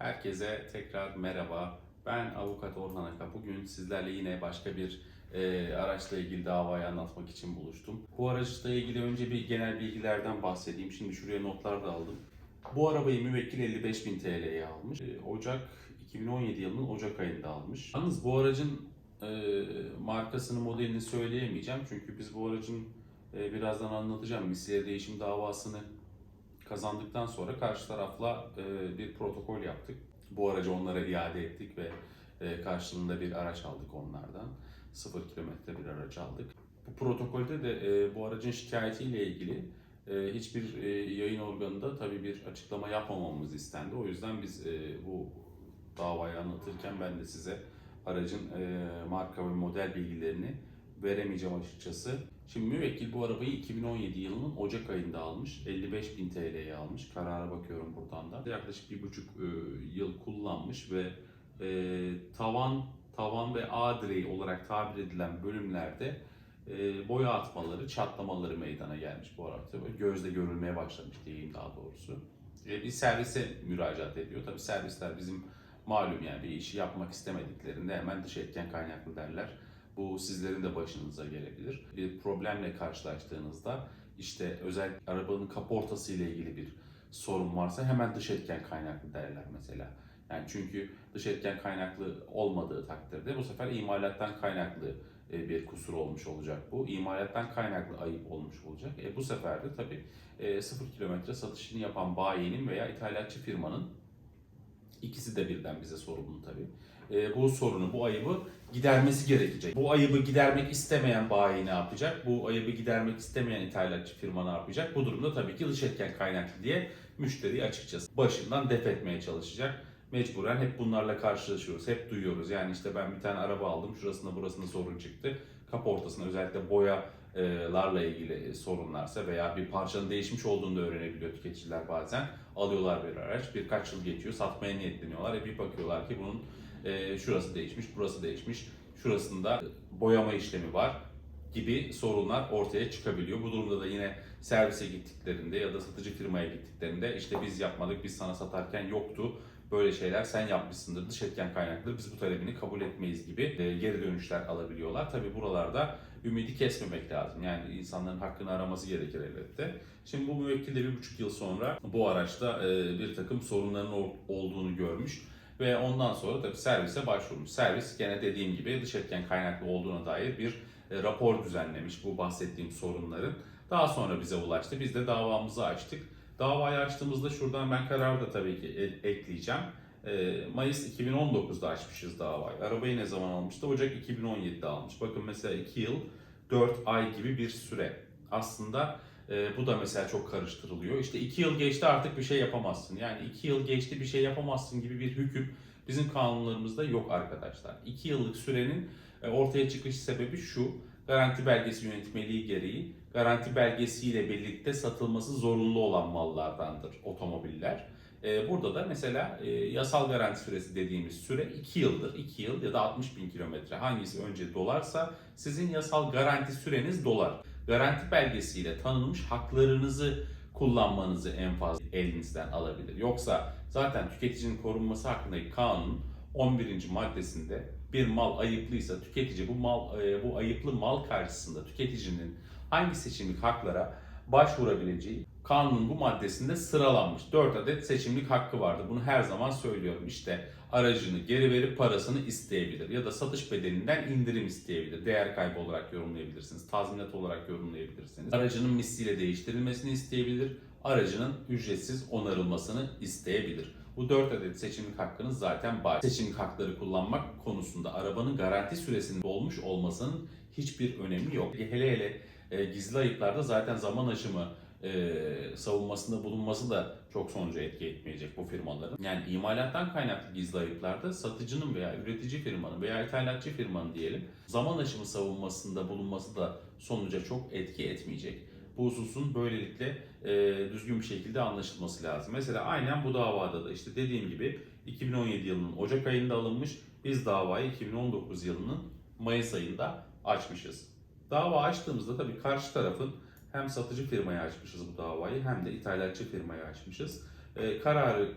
Herkese tekrar merhaba. Ben avukat Orhan Aka. Bugün sizlerle yine başka bir e, araçla ilgili davayı anlatmak için buluştum. Bu araçla ilgili önce bir genel bilgilerden bahsedeyim. Şimdi şuraya notlar da aldım. Bu arabayı müvekkil 55.000 TL'ye almış. E, Ocak 2017 yılının Ocak ayında almış. Yalnız bu aracın e, markasını, modelini söyleyemeyeceğim. Çünkü biz bu aracın e, birazdan anlatacağım misliye değişim davasını kazandıktan sonra karşı tarafla e, bir protokol yaptık. Bu aracı onlara iade ettik ve e, karşılığında bir araç aldık onlardan. Sıfır kilometre bir araç aldık. Bu protokolde de e, bu aracın şikayetiyle ilgili e, hiçbir e, yayın organında tabii bir açıklama yapmamamız istendi. O yüzden biz e, bu davayı anlatırken ben de size aracın e, marka ve model bilgilerini veremeyeceğim açıkçası. Şimdi müvekkil bu arabayı 2017 yılının Ocak ayında almış. 55.000 TL'ye almış. Karara bakıyorum buradan da. Yaklaşık bir buçuk e, yıl kullanmış ve e, tavan tavan ve A olarak tabir edilen bölümlerde e, boya atmaları, çatlamaları meydana gelmiş bu arada. Böyle gözle görülmeye başlamış diyeyim daha doğrusu. E, bir servise müracaat ediyor. Tabii servisler bizim malum yani bir işi yapmak istemediklerinde hemen dış etken kaynaklı derler. Bu sizlerin de başınıza gelebilir. Bir problemle karşılaştığınızda işte özel arabanın kaportası ile ilgili bir sorun varsa hemen dış etken kaynaklı derler mesela. Yani çünkü dış etken kaynaklı olmadığı takdirde bu sefer imalattan kaynaklı e, bir kusur olmuş olacak bu. İmalattan kaynaklı ayıp olmuş olacak. E, bu sefer de tabii e, sıfır kilometre satışını yapan bayinin veya ithalatçı firmanın ikisi de birden bize sorumlu tabii. E, bu sorunu, bu ayıbı gidermesi gerekecek. Bu ayıbı gidermek istemeyen bayi ne yapacak? Bu ayıbı gidermek istemeyen ithalatçı firma ne yapacak? Bu durumda tabii ki dış etken kaynaklı diye müşteriyi açıkçası başından def etmeye çalışacak. Mecburen hep bunlarla karşılaşıyoruz, hep duyuyoruz. Yani işte ben bir tane araba aldım, şurasında burasında sorun çıktı. Kaportasında özellikle boyalarla ilgili sorunlarsa veya bir parçanın değişmiş olduğunu da öğrenebiliyor tüketiciler bazen. Alıyorlar bir araç, birkaç yıl geçiyor, satmaya niyetleniyorlar. E bir bakıyorlar ki bunun e, şurası değişmiş, burası değişmiş, şurasında boyama işlemi var gibi sorunlar ortaya çıkabiliyor. Bu durumda da yine servise gittiklerinde ya da satıcı firmaya gittiklerinde işte biz yapmadık, biz sana satarken yoktu. Böyle şeyler sen yapmışsındır, dış etken kaynaklı biz bu talebini kabul etmeyiz gibi e, geri dönüşler alabiliyorlar. Tabi buralarda ümidi kesmemek lazım. Yani insanların hakkını araması gerekir elbette. Şimdi bu müvekkil de bir buçuk yıl sonra bu araçta e, bir takım sorunların ol- olduğunu görmüş. Ve ondan sonra tabii servise başvurmuş. Servis gene dediğim gibi dış etken kaynaklı olduğuna dair bir e, rapor düzenlemiş bu bahsettiğim sorunların. Daha sonra bize ulaştı. Biz de davamızı açtık. Davayı açtığımızda şuradan ben kararı da tabii ki e- ekleyeceğim. E, Mayıs 2019'da açmışız davayı. Arabayı ne zaman almıştı? Ocak 2017'de almış. Bakın mesela 2 yıl 4 ay gibi bir süre. Aslında e, bu da mesela çok karıştırılıyor. İşte 2 yıl geçti artık bir şey yapamazsın. Yani 2 yıl geçti bir şey yapamazsın gibi bir hüküm bizim kanunlarımızda yok arkadaşlar. 2 yıllık sürenin e, ortaya çıkış sebebi şu. Garanti belgesi yönetmeliği gereği garanti belgesiyle birlikte satılması zorunlu olan mallardandır otomobiller. E, burada da mesela e, yasal garanti süresi dediğimiz süre 2 yıldır. 2 yıl ya da 60 bin kilometre hangisi önce dolarsa sizin yasal garanti süreniz dolar. Garanti belgesiyle tanınmış haklarınızı kullanmanızı en fazla elinizden alabilir. Yoksa zaten tüketicinin korunması hakkındaki kanun 11. maddesinde bir mal ayıplıysa tüketici bu mal e, bu ayıplı mal karşısında tüketicinin hangi seçimlik haklara başvurabileceği kanunun bu maddesinde sıralanmış. 4 adet seçimlik hakkı vardı. Bunu her zaman söylüyorum. İşte aracını geri verip parasını isteyebilir ya da satış bedelinden indirim isteyebilir. Değer kaybı olarak yorumlayabilirsiniz. Tazminat olarak yorumlayabilirsiniz. Aracının misliyle değiştirilmesini isteyebilir. Aracının ücretsiz onarılmasını isteyebilir. Bu 4 adet seçimlik hakkınız zaten var. Seçimlik hakları kullanmak konusunda arabanın garanti süresinin dolmuş olmasının hiçbir önemi yok. Hele hele e, gizli ayıplarda zaten zaman aşımı e, savunmasında bulunması da çok sonuca etki etmeyecek bu firmaların. Yani imalattan kaynaklı gizli ayıplarda satıcının veya üretici firmanın veya ithalatçı firmanın diyelim zaman aşımı savunmasında bulunması da sonuca çok etki etmeyecek. Bu hususun böylelikle e, düzgün bir şekilde anlaşılması lazım. Mesela aynen bu davada da işte dediğim gibi 2017 yılının Ocak ayında alınmış. Biz davayı 2019 yılının Mayıs ayında açmışız. Dava açtığımızda tabii karşı tarafın hem satıcı firmaya açmışız bu davayı hem de ithalatçı firmaya açmışız. E, kararı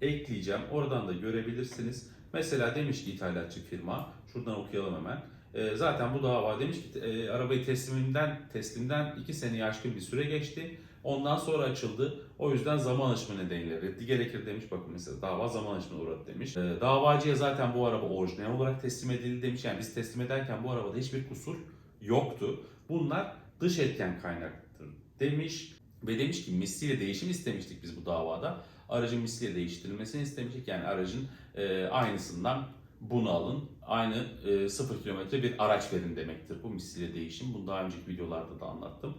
ekleyeceğim. Oradan da görebilirsiniz. Mesela demiş ki ithalatçı firma, şuradan okuyalım hemen. E, zaten bu dava demiş ki e, arabayı tesliminden teslimden 2 seneye aşkın bir süre geçti. Ondan sonra açıldı. O yüzden zaman aşımı nedeniyle reddi gerekir demiş. Bakın mesela dava zaman aşımına uğradı demiş. E, davacıya zaten bu araba orijinal olarak teslim edildi demiş. Yani biz teslim ederken bu arabada hiçbir kusur yoktu. Bunlar dış etken kaynaktır demiş. Ve demiş ki misliyle değişim istemiştik biz bu davada. Aracın misliyle değiştirilmesini istemiştik. Yani aracın e, aynısından bunu alın. Aynı e, 0 kilometre bir araç verin demektir bu misliyle değişim. Bunu daha önceki videolarda da anlattım.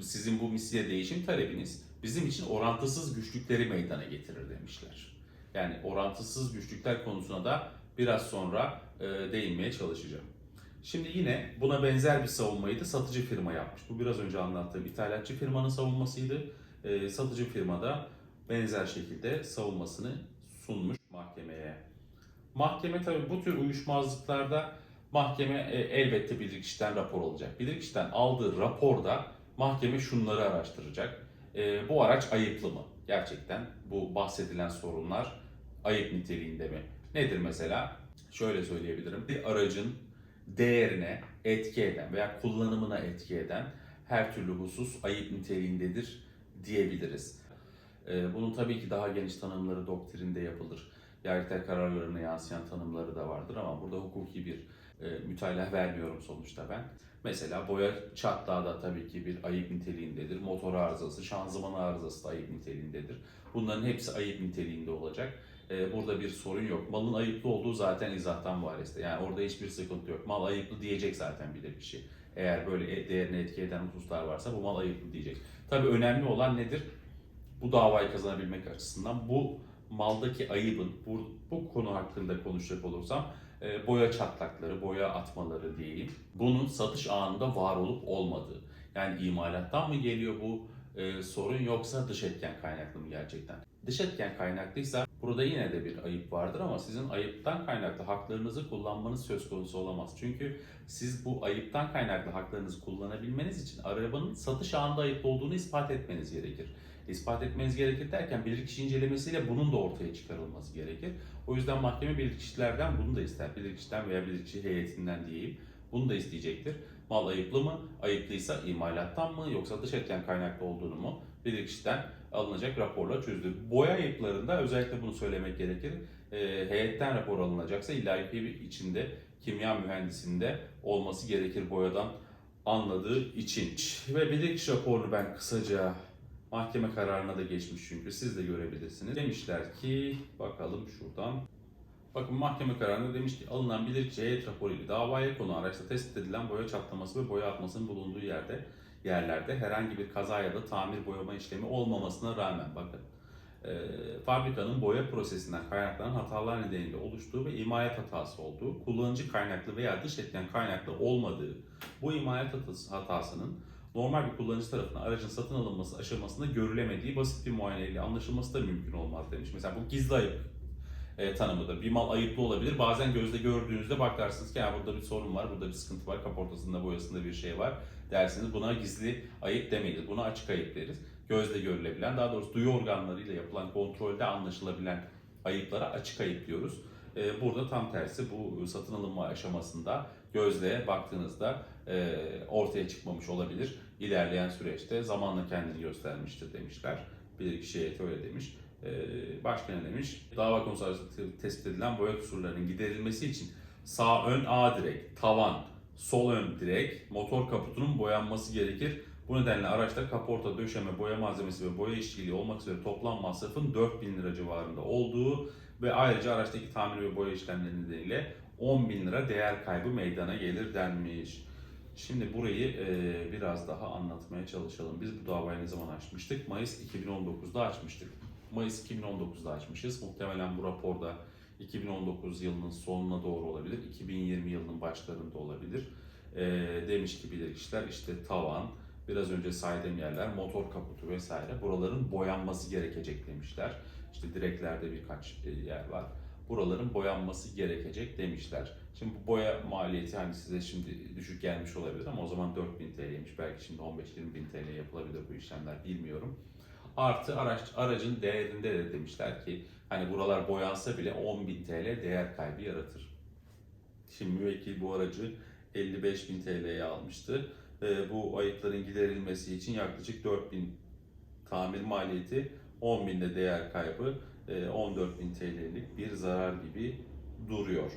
Sizin bu misliyle değişim talebiniz bizim için orantısız güçlükleri meydana getirir demişler. Yani orantısız güçlükler konusuna da biraz sonra e, değinmeye çalışacağım. Şimdi yine buna benzer bir savunmayı da satıcı firma yapmış. Bu biraz önce anlattığım ithalatçı firmanın savunmasıydı. E, satıcı firma da benzer şekilde savunmasını sunmuş mahkemeye. Mahkeme tabii bu tür uyuşmazlıklarda mahkeme e, elbette bilirkişiden rapor alacak. Bilirkişiden aldığı raporda mahkeme şunları araştıracak. E, bu araç ayıplı mı? Gerçekten bu bahsedilen sorunlar ayıp niteliğinde mi? Nedir mesela? Şöyle söyleyebilirim. Bir aracın değerine etki eden veya kullanımına etki eden her türlü husus ayıp niteliğindedir diyebiliriz. Ee, Bunun tabii ki daha geniş tanımları doktrinde yapılır. Yargıtay kararlarına yansıyan tanımları da vardır ama burada hukuki bir e, mütalaa vermiyorum sonuçta ben. Mesela boya çatlağı da tabii ki bir ayıp niteliğindedir. Motor arızası, şanzıman arızası da ayıp niteliğindedir. Bunların hepsi ayıp niteliğinde olacak. Ee, Burada bir sorun yok. Malın ayıplı olduğu zaten izahtan variste. Yani orada hiçbir sıkıntı yok. Mal ayıplı diyecek zaten de bir şey. Eğer böyle e- değerini etki eden hususlar varsa bu mal ayıplı diyecek. Tabii önemli olan nedir? Bu davayı kazanabilmek açısından bu maldaki ayıbın, bu, bu konu hakkında konuşacak olursam e, boya çatlakları, boya atmaları diyeyim. Bunun satış anında var olup olmadığı. Yani imalattan mı geliyor bu e, sorun yoksa dış etken kaynaklı mı gerçekten? Dış etken kaynaklıysa burada yine de bir ayıp vardır ama sizin ayıptan kaynaklı haklarınızı kullanmanız söz konusu olamaz. Çünkü siz bu ayıptan kaynaklı haklarınızı kullanabilmeniz için arabanın satış anında ayıplı olduğunu ispat etmeniz gerekir. İspat etmeniz gerekir derken bilirkişi incelemesiyle bunun da ortaya çıkarılması gerekir. O yüzden mahkeme bilirkişilerden bunu da ister. Bilirkişiden veya bilirkişi heyetinden diyeyim. Bunu da isteyecektir. Mal ayıplı mı? Ayıplıysa imalattan mı yoksa dış etken kaynaklı olduğunu mu? Bilirkişiden alınacak raporla çözülür. Boya ayıplarında özellikle bunu söylemek gerekir. E, heyetten rapor alınacaksa illa içinde kimya mühendisinde olması gerekir boyadan anladığı için. Ve bilirkişi raporunu ben kısaca mahkeme kararına da geçmiş çünkü siz de görebilirsiniz. Demişler ki bakalım şuradan. Bakın mahkeme kararında demiş ki alınan bilirkişi heyet raporu ile davaya konu araçta tespit edilen boya çatlaması ve boya atmasının bulunduğu yerde yerlerde herhangi bir kaza ya da tamir boyama işlemi olmamasına rağmen bakın e, fabrikanın boya prosesinden kaynaklanan hatalar nedeniyle oluştuğu ve imalat hatası olduğu, kullanıcı kaynaklı veya dış etken kaynaklı olmadığı bu imalat hatası, hatasının normal bir kullanıcı tarafından aracın satın alınması aşamasında görülemediği basit bir muayeneyle anlaşılması da mümkün olmaz demiş. Mesela bu gizli ayıp e, tanımıdır. Bir mal ayıplı olabilir. Bazen gözle gördüğünüzde bakarsınız ki ya burada bir sorun var, burada bir sıkıntı var, kaportasında, boyasında bir şey var dersiniz. Buna gizli ayıp demeyiz. Buna açık ayıp deriz. Gözle görülebilen, daha doğrusu duyu organlarıyla yapılan kontrolde anlaşılabilen ayıplara açık ayıp diyoruz. E, burada tam tersi bu satın alınma aşamasında gözle baktığınızda e, ortaya çıkmamış olabilir. İlerleyen süreçte zamanla kendini göstermiştir demişler. Bir kişi heyeti öyle demiş. Ee, başka ne demiş? Dava konusu arasında tespit edilen boya kusurlarının giderilmesi için sağ ön A direk, tavan, sol ön direk, motor kaputunun boyanması gerekir. Bu nedenle araçta kaporta, döşeme, boya malzemesi ve boya işçiliği olmak üzere toplam masrafın 4000 lira civarında olduğu ve ayrıca araçtaki tamir ve boya işlemleri nedeniyle 10 bin lira değer kaybı meydana gelir denmiş. Şimdi burayı e, biraz daha anlatmaya çalışalım. Biz bu davayı ne zaman açmıştık? Mayıs 2019'da açmıştık. Mayıs 2019'da açmışız. Muhtemelen bu raporda 2019 yılının sonuna doğru olabilir. 2020 yılının başlarında olabilir. E, demiş ki bilirkişiler işte tavan, biraz önce saydığım yerler, motor kaputu vesaire buraların boyanması gerekecek demişler. İşte direklerde birkaç e, yer var. Buraların boyanması gerekecek demişler. Şimdi bu boya maliyeti hani size şimdi düşük gelmiş olabilir ama o zaman 4000 TL'ymiş. Belki şimdi 15-20 bin TL yapılabilir bu işlemler bilmiyorum. Artı araç, aracın değerinde de demişler ki hani buralar boyansa bile 10.000 TL değer kaybı yaratır. Şimdi müvekkil bu aracı 55.000 TL'ye almıştı. Ee, bu ayıpların giderilmesi için yaklaşık 4.000 tamir maliyeti, 10.000 de değer kaybı, e, 14.000 TL'lik bir zarar gibi duruyor.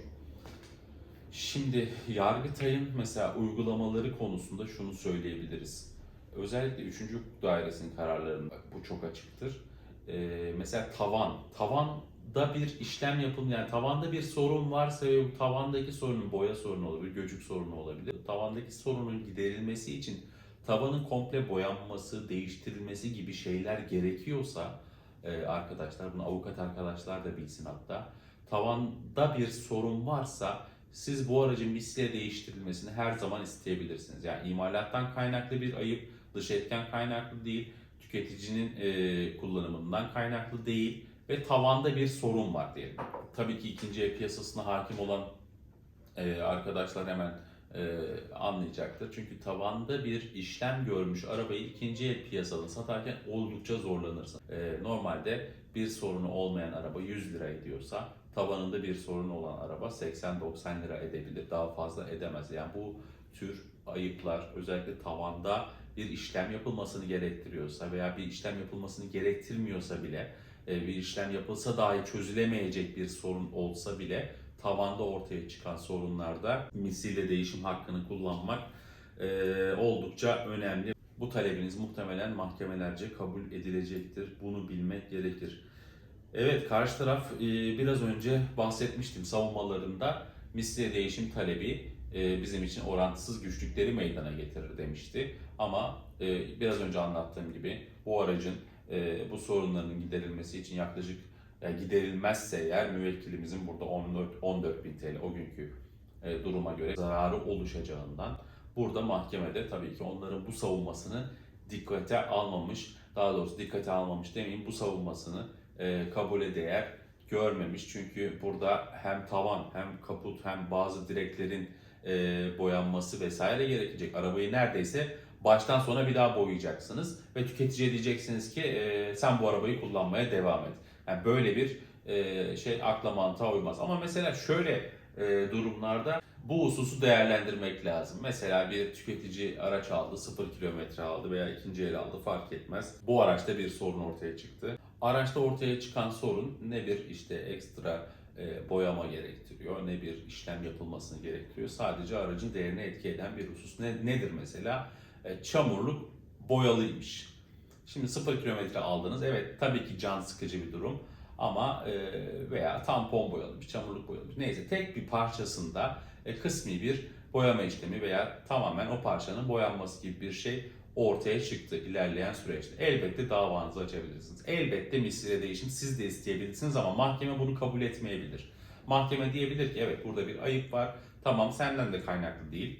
Şimdi Yargıtay'ın mesela uygulamaları konusunda şunu söyleyebiliriz. Özellikle 3. hukuk dairesinin kararlarında bu çok açıktır. Ee, mesela tavan, tavanda bir işlem yapılmış, yani tavanda bir sorun varsa ve tavandaki sorunun boya sorunu olabilir, göçük sorunu olabilir. Tavandaki sorunun giderilmesi için tavanın komple boyanması, değiştirilmesi gibi şeyler gerekiyorsa e, arkadaşlar, bunu avukat arkadaşlar da bilsin hatta. Tavanda bir sorun varsa siz bu aracın misliye değiştirilmesini her zaman isteyebilirsiniz. Yani imalattan kaynaklı bir ayıp, dış etken kaynaklı değil, tüketicinin e, kullanımından kaynaklı değil ve tavanda bir sorun var diyelim. Tabii ki ikinci el piyasasına hakim olan e, arkadaşlar hemen e, anlayacaktır. Çünkü tavanda bir işlem görmüş arabayı ikinci el piyasada satarken oldukça zorlanırsın. E, normalde bir sorunu olmayan araba 100 lira ediyorsa tavanında bir sorun olan araba 80-90 lira edebilir. Daha fazla edemez. Yani bu tür ayıplar özellikle tavanda bir işlem yapılmasını gerektiriyorsa veya bir işlem yapılmasını gerektirmiyorsa bile e, bir işlem yapılsa dahi çözülemeyecek bir sorun olsa bile tavanda ortaya çıkan sorunlarda misille değişim hakkını kullanmak e, oldukça önemli. Bu talebiniz muhtemelen mahkemelerce kabul edilecektir. Bunu bilmek gerekir. Evet karşı taraf e, biraz önce bahsetmiştim savunmalarında misliye değişim talebi bizim için orantısız güçlükleri meydana getirir demişti. Ama e, biraz önce anlattığım gibi bu aracın e, bu sorunlarının giderilmesi için yaklaşık giderilmezse eğer müvekkilimizin burada 14, 14 bin TL o günkü e, duruma göre zararı oluşacağından burada mahkemede tabii ki onların bu savunmasını dikkate almamış, daha doğrusu dikkate almamış demeyeyim bu savunmasını e, kabule değer görmemiş. Çünkü burada hem tavan hem kaput hem bazı direklerin e, boyanması vesaire gerekecek. Arabayı neredeyse baştan sona bir daha boyayacaksınız ve tüketiciye diyeceksiniz ki e, sen bu arabayı kullanmaya devam et. Yani böyle bir e, şey akla mantığa uymaz. Ama mesela şöyle e, durumlarda bu hususu değerlendirmek lazım. Mesela bir tüketici araç aldı, 0 kilometre aldı veya ikinci el aldı fark etmez. Bu araçta bir sorun ortaya çıktı. Araçta ortaya çıkan sorun ne bir işte ekstra e, boyama gerektiriyor, ne bir işlem yapılmasını gerektiriyor. Sadece aracın değerini etki eden bir husus. Ne, nedir mesela? E, çamurluk boyalıymış. Şimdi 0 kilometre aldınız. Evet tabii ki can sıkıcı bir durum. Ama e, veya tampon boyalmış, çamurluk boyalmış. Neyse tek bir parçasında e, kısmi bir boyama işlemi veya tamamen o parçanın boyanması gibi bir şey ortaya çıktı ilerleyen süreçte. Elbette davanızı açabilirsiniz. Elbette misliyle değişim siz de isteyebilirsiniz ama mahkeme bunu kabul etmeyebilir. Mahkeme diyebilir ki evet burada bir ayıp var. Tamam senden de kaynaklı değil.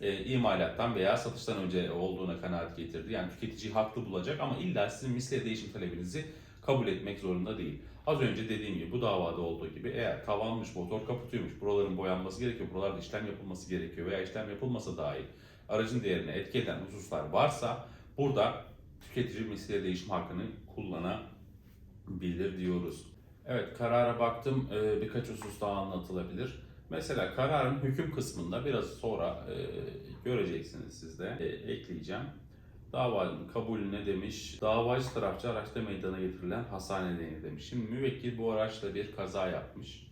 E, imalattan veya satıştan önce olduğuna kanaat getirdi. Yani tüketiciyi haklı bulacak ama illa sizin misliye değişim talebinizi kabul etmek zorunda değil. Az önce dediğim gibi bu davada olduğu gibi eğer tavanmış, motor kaputuymuş, buraların boyanması gerekiyor, buralarda işlem yapılması gerekiyor veya işlem yapılmasa dahi aracın değerine etki eden hususlar varsa burada tüketici misliye değişim hakkını kullanabilir diyoruz. Evet karara baktım Ee, birkaç husus daha anlatılabilir. Mesela kararın hüküm kısmında biraz sonra e, göreceksiniz siz de E, ekleyeceğim. Davanın kabulü ne demiş? Davacı tarafçı araçta meydana getirilen hasar nedeni demiş. Şimdi müvekkil bu araçla bir kaza yapmış.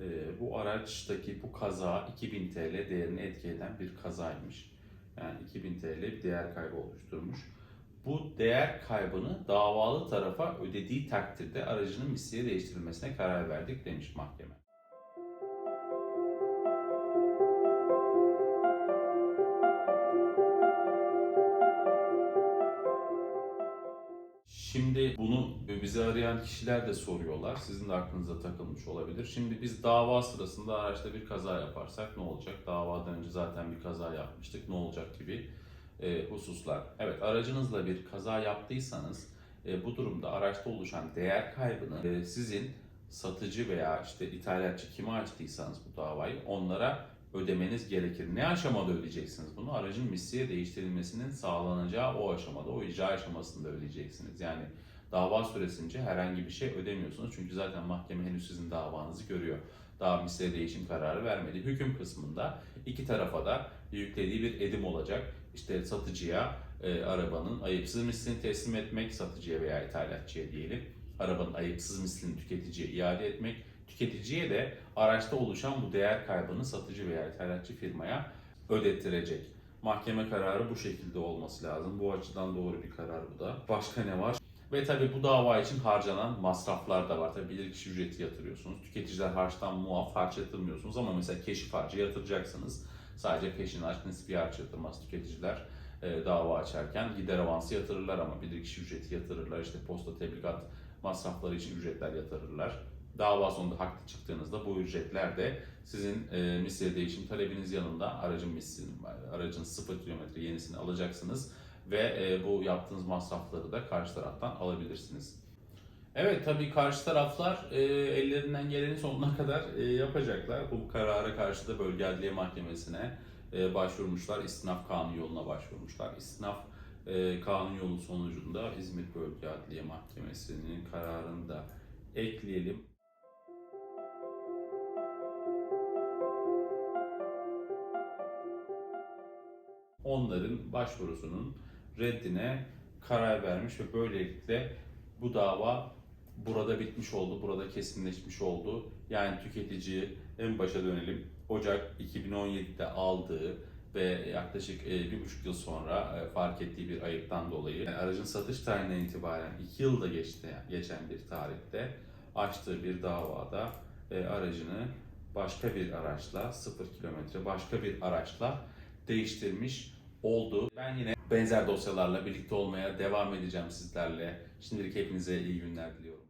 Ee, bu araçtaki bu kaza 2000 TL değerini etki eden bir kazaymış. Yani 2000 TL bir değer kaybı oluşturmuş. Bu değer kaybını davalı tarafa ödediği takdirde aracının misliye değiştirilmesine karar verdik demiş mahkeme. Şimdi bunu bizi arayan kişiler de soruyorlar. Sizin de aklınıza takılmış olabilir. Şimdi biz dava sırasında araçta bir kaza yaparsak ne olacak? Davadan önce zaten bir kaza yapmıştık. Ne olacak gibi e, hususlar. Evet aracınızla bir kaza yaptıysanız e, bu durumda araçta oluşan değer kaybını e, sizin satıcı veya işte ithalatçı kime açtıysanız bu davayı onlara ödemeniz gerekir. Ne aşamada ödeyeceksiniz bunu? Aracın misliye değiştirilmesinin sağlanacağı o aşamada, o icra aşamasında ödeyeceksiniz. Yani dava süresince herhangi bir şey ödemiyorsunuz. Çünkü zaten mahkeme henüz sizin davanızı görüyor. Daha misliye değişim kararı vermedi. Hüküm kısmında iki tarafa da yüklediği bir edim olacak. İşte satıcıya e, arabanın ayıpsız mislini teslim etmek, satıcıya veya ithalatçıya diyelim. Arabanın ayıpsız mislini tüketiciye iade etmek, tüketiciye de araçta oluşan bu değer kaybını satıcı veya ithalatçı firmaya ödettirecek. Mahkeme kararı bu şekilde olması lazım. Bu açıdan doğru bir karar bu da. Başka ne var? Ve tabii bu dava için harcanan masraflar da var. Tabii bilirkişi ücreti yatırıyorsunuz. Tüketiciler harçtan muaf harç yatırmıyorsunuz ama mesela keşif harcı yatıracaksınız. Sadece peşin harç nispi harç yatırmaz tüketiciler e, dava açarken gider avansı yatırırlar ama bilirkişi ücreti yatırırlar. İşte posta tebligat masrafları için ücretler yatırırlar. Dava sonunda haklı çıktığınızda bu ücretler de sizin e, misliye değişim talebiniz yanında aracın mislini, aracın 0 kilometre yenisini alacaksınız ve e, bu yaptığınız masrafları da karşı taraftan alabilirsiniz. Evet tabii karşı taraflar e, ellerinden geleni sonuna kadar e, yapacaklar. Bu karara karşı da Bölge Adliye Mahkemesi'ne e, başvurmuşlar. İstinaf kanun yoluna başvurmuşlar. İstinaf e, kanun yolu sonucunda İzmir Bölge Adliye Mahkemesi'nin kararını da ekleyelim. Onların başvurusunun reddine karar vermiş ve böylelikle bu dava burada bitmiş oldu, burada kesinleşmiş oldu. Yani tüketici en başa dönelim. Ocak 2017'de aldığı ve yaklaşık e, bir buçuk yıl sonra e, fark ettiği bir ayıptan dolayı yani aracın satış tarihinden itibaren iki yılda geçti, geçen bir tarihte açtığı bir davada e, aracını başka bir araçla 0 kilometre başka bir araçla değiştirmiş oldu. Ben yine benzer dosyalarla birlikte olmaya devam edeceğim sizlerle. Şimdilik hepinize iyi günler diliyorum.